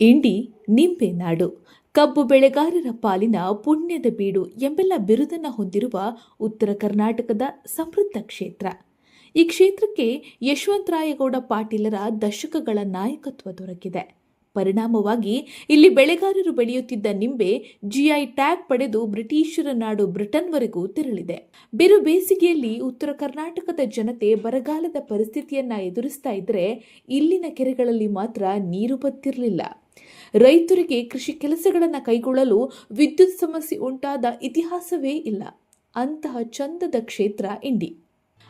ಇಂಡಿ ನಿಂಬೆ ನಾಡು. ಕಬ್ಬು ಬೆಳೆಗಾರರ ಪಾಲಿನ ಪುಣ್ಯದ ಬೀಡು ಎಂಬೆಲ್ಲ ಬಿರುದನ್ನು ಹೊಂದಿರುವ ಉತ್ತರ ಕರ್ನಾಟಕದ ಸಮೃದ್ಧ ಕ್ಷೇತ್ರ. ಈ ಕ್ಷೇತ್ರಕ್ಕೆ ಯಶವಂತರಾಯಗೌಡ ಪಾಟೀಲರ ದಶಕಗಳ ನಾಯಕತ್ವ ದೊರಕಿದೆ. ಪರಿಣಾಮವಾಗಿ ಇಲ್ಲಿ ಬೆಳೆಗಾರರು ಬೆಳೆಯುತ್ತಿದ್ದ ನಿಂಬೆ ಜಿಐ ಟ್ಯಾಗ್ ಪಡೆದು ಬ್ರಿಟಿಷರ ನಾಡು ಬ್ರಿಟನ್ವರೆಗೂ ತೆರಳಿದೆ. ಬಿರು ಬೇಸಿಗೆಯಲ್ಲಿ ಉತ್ತರ ಕರ್ನಾಟಕದ ಜನತೆ ಬರಗಾಲದ ಪರಿಸ್ಥಿತಿಯನ್ನ ಎದುರಿಸ್ತಾ ಇದ್ರೆ ಇಲ್ಲಿನ ಕೆರೆಗಳಲ್ಲಿ ಮಾತ್ರ ನೀರು ಬತ್ತಿರಲಿಲ್ಲ. ರೈತರಿಗೆ ಕೃಷಿ ಕೆಲಸಗಳನ್ನು ಕೈಗೊಳ್ಳಲು ವಿದ್ಯುತ್ ಸಮಸ್ಯೆ ಉಂಟಾದ ಇತಿಹಾಸವೇ ಇಲ್ಲ. ಅಂತಹ ಚಂದದ ಕ್ಷೇತ್ರ ಇಂಡಿ.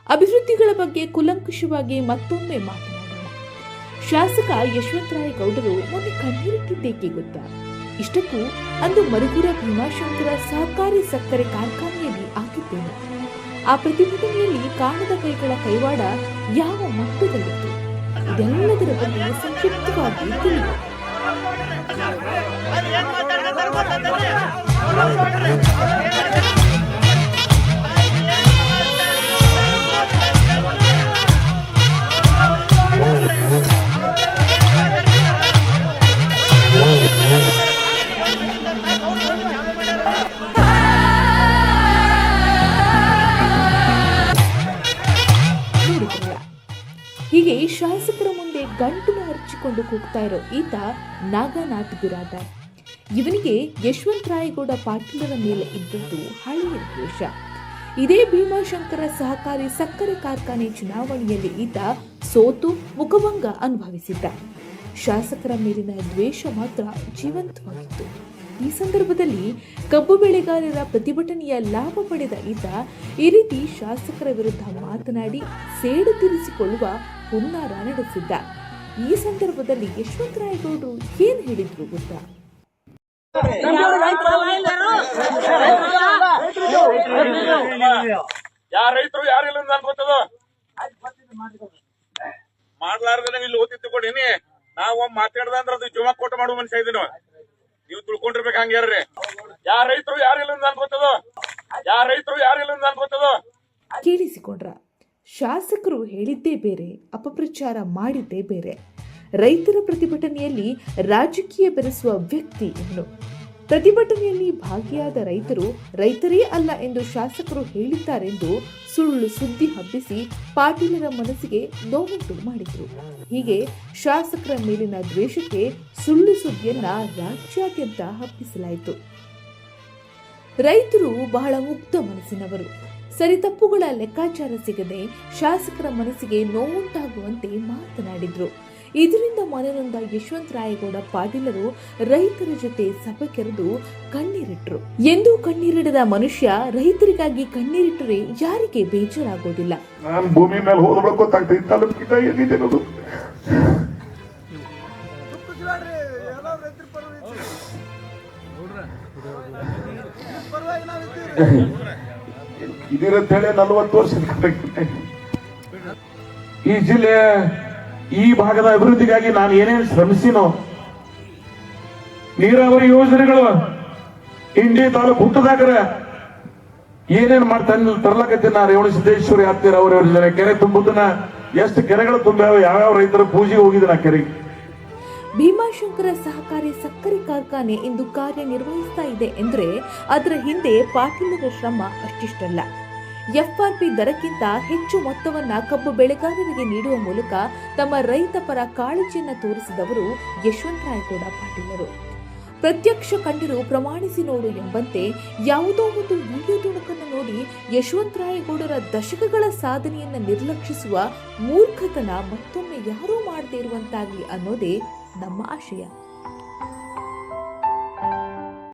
ಅಭಿವೃದ್ಧಿಗಳ ಬಗ್ಗೆ ಕುಲಂಕುಷವಾಗಿ ಮತ್ತೊಮ್ಮೆ ಮಾತನಾಡೋಣ. ಶಾಸಕ ಯಶವಂತರಾಯ ಗೌಡರು ಮೊನ್ನೆ ಕಣ್ಣೀರಿಟ್ಟಿದ್ದೇಕೆ ಗೊತ್ತಾ ಇಷ್ಟಕ್ಕೂ ಅಂದು ಮರುಗುರ ಭೀಮಾಶಂಕರ ಸಹಕಾರಿ ಸಕ್ಕರೆ ಕಾರ್ಖಾನೆಯಲ್ಲಿ ಆಗಿದ್ದೇನೆ ಆ ಪ್ರತಿಭಟನೆಯಲ್ಲಿ ಕಾಣದ ಕೈಗಳ ಕೈವಾಡ ಯಾವ ಮಟ್ಟದಲ್ಲಿತ್ತು ಇದೆಲ್ಲದರ ಬಗ್ಗೆ ಸಂಕ್ಷಿಪ್ತವಾಗಿ ನೋಡಿದ್ರಲ್ಲ ಗಂಟಲು ಹರಿಚಿಕೊಂಡು ಕೂಗ್ತಾ ಇರೋ ಈತ ನಾಗನಾಥ್ ಗುರಾದ. ಇವನಿಗೆ ಯಶವಂತರಾಯಗೌಡ ಪಾಟೀಲರ ಮೇಲೆ ಇದ್ದದ್ದು ಹಳೆಯ ದ್ವೇಷ. ಇದೇ ಭೀಮಾಶಂಕರ ಸಹಕಾರಿ ಸಕ್ಕರೆ ಕಾರ್ಖಾನೆ ಚುನಾವಣೆಯಲ್ಲಿ ಈತ ಸೋತು, ಮುಖಭಂಗ ಅನುಭವಿಸಿದ್ದ. ಶಾಸಕರ ಮೇಲಿನ ದ್ವೇಷ ಮಾತ್ರ ಜೀವಂತವಾಗಿತ್ತು. ಈ ಸಂದರ್ಭದಲ್ಲಿ ಕಬ್ಬು ಬೆಳೆಗಾರರ ಪ್ರತಿಭಟನೆಯ ಲಾಭ ಪಡೆದ ಈತ ಈ ರೀತಿ ಶಾಸಕರ ವಿರುದ್ಧ ಮಾತನಾಡಿ ಸೇಡು ತೀರಿಸಿಕೊಳ್ಳುವ ಹುನ್ನಾರ ನಡೆಸಿದ್ದ. ಈ ಸಂದರ್ಭದಲ್ಲಿ ಯಶವಂತರಾಯಗೌಡರು ಏನ್ ಹೇಳಿದ್ರು ಗೊತ್ತಾ? ಯಾರ ರೈತರು ಯಾರಿಲ್ಲ ಅಂತ ಗೊತ್ತದ ಮಾಡ್ಲಾರ್ದ ಇಲ್ಲಿ ಓದಿ ಕೊಡಿನಿ ನಾವ್ ಒಮ್ಮೆ ಮಾತಾಡ್ದ ಅಂದ್ರ ಅದು ಜುಮಾ ಕೊಟ್ಟು ಮಾಡುವ ಮನುಷ್ಯ ಇದೀನಿ ನೀವು. ತಿಳ್ಕೊಂಡಿರ್ಬೇಕ ಹಂಗ್ಯಾರ್ರಿ ಯಾರ ರೈತರು ಯಾರಿಲ್ಲ ಅಂತ ಗೊತ್ತದ ಯಾರ ರೈತರು ಯಾರಿಲ್ಲ ಅಂತ ಗೊತ್ತದ ಕೇಳಿಸಿಕೊಂಡ್ರ ಶಾಸಕರು ಹೇಳಿದ್ದೇ ಬೇರೆ, ಅಪಪ್ರಚಾರ ಮಾಡಿದ್ದೇ ಬೇರೆ. ರೈತರ ಪ್ರತಿಭಟನೆಯಲ್ಲಿ ರಾಜಕೀಯ ಬೆರೆಸುವ ವ್ಯಕ್ತಿ ಇನ್ನು. ಪ್ರತಿಭಟನೆಯಲ್ಲಿ ಭಾಗಿಯಾದ ರೈತರು ರೈತರೇ ಅಲ್ಲ ಎಂದು ಶಾಸಕರು ಹೇಳಿದ್ದಾರೆಂದು ಸುಳ್ಳು ಸುದ್ದಿ ಹಬ್ಬಿಸಿ ಪಾಟೀಲರ ಮನಸ್ಸಿಗೆ ನೋವುಂಟು ಮಾಡಿದರು. ಹೀಗೆ ಶಾಸಕರ ಮೇಲಿನ ದ್ವೇಷಕ್ಕೆ ಸುಳ್ಳು ಸುದ್ದಿಯನ್ನ ರಾಜ್ಯಾದ್ಯಂತ ಹಬ್ಬಿಸಲಾಯಿತು. ರೈತರು ಬಹಳ ಮುಕ್ತ ಮನಸ್ಸಿನವರು. ಸರಿತಪ್ಪುಗಳ ಲೆಕ್ಕಾಚಾರ ಸಿಗದೆ ಶಾಸಕರ ಮನಸ್ಸಿಗೆ ನೋವುಂಟಾಗುವಂತೆ ಮಾತನಾಡಿದ್ರು. ಇದರಿಂದ ಮನನೊಂದ ಯಶವಂತರಾಯಗೌಡ ಪಾಟೀಲರು ರೈತರ ಜೊತೆ ಸಭೆ ಕೆರೆದು ಕಣ್ಣೀರಿಟ್ರು. ಎಂದು ಕಣ್ಣೀರಿಡದ ಮನುಷ್ಯ ರೈತರಿಗಾಗಿ ಕಣ್ಣೀರಿಟ್ಟರೆ ಯಾರಿಗೆ ಬೇಜಾರಾಗೋದಿಲ್ಲ. ನಾನು ಭೂಮಿ ಮೇಲೆ ಬಳಿಕ ನಲ್ವತ್ತು ವರ್ಷದ ಈ ಜಿಲ್ಲೆ, ಈ ಭಾಗದ ಅಭಿವೃದ್ಧಿಗಾಗಿ ನಾನು ಏನೇನು ಶ್ರಮಿಸಿನೋ, ನೀರಾವರಿ ಯೋಜನೆಗಳು, ಇಂಡಿ ತಾಲೂಕು ಹುಟ್ಟದಾಗರ ಏನೇನ್ ಮಾಡ್ತಾನೆ ತರ್ಲಕತ್ತೀನಿ ನಾ ರೇವಣ ಸಿದ್ದೇಶ್ವರಿ ಹತ್ತಿರ ಅವ್ರ ಯೋಜನೆ. ಕೆರೆ ತುಂಬುದನ್ನ ಎಷ್ಟು ಕೆರೆಗಳು ತುಂಬ್ಯಾವ ಯಾವ್ಯಾವ ರೈತರ ಪೂಜೆಗೆ ಹೋಗಿದ್ರು ಆ ಕೆರೆಗೆ. ಭೀಮಾಶಂಕರ ಸಹಕಾರಿ ಸಕ್ಕರೆ ಕಾರ್ಖಾನೆ ಇಂದು ಕಾರ್ಯನಿರ್ವಹಿಸ್ತಾ ಇದೆ ಎಂದರೆ ಅದರ ಹಿಂದೆ ಪಾಟೀಲರ ಶ್ರಮ ಅಷ್ಟಿಷ್ಟಲ್ಲ. ಎಫ್ಆರ್ಪಿ ದರಕ್ಕಿಂತ ಹೆಚ್ಚು ಮೊತ್ತವನ್ನು ಕಬ್ಬು ಬೆಳೆಗಾರರಿಗೆ ನೀಡುವ ಮೂಲಕ ತಮ್ಮ ರೈತ ಪರ ಕಾಳಜಿಯನ್ನು ತೋರಿಸಿದವರು ಯಶವಂತರಾಯಗೌಡ ಪಾಟೀಲರು. ಪ್ರತ್ಯಕ್ಷ ಕಂಡರು ಪ್ರಮಾಣಿಸಿ ನೋಡು ಎಂಬಂತೆ ಯಾವುದೋ ಒಂದು ವಿಡಿಯೋ ತುಣುಕನ್ನು ನೋಡಿ ಯಶವಂತರಾಯಗೌಡರ ದಶಕಗಳ ಸಾಧನೆಯನ್ನು ನಿರ್ಲಕ್ಷಿಸುವ ಮೂರ್ಖತನ ಮತ್ತೊಮ್ಮೆ ಯಾರೂ ಮಾಡದೇ ಇರುವಂತಾಗಲಿ ಅನ್ನೋದೇ ನಮ್ಮ ಆಶಯ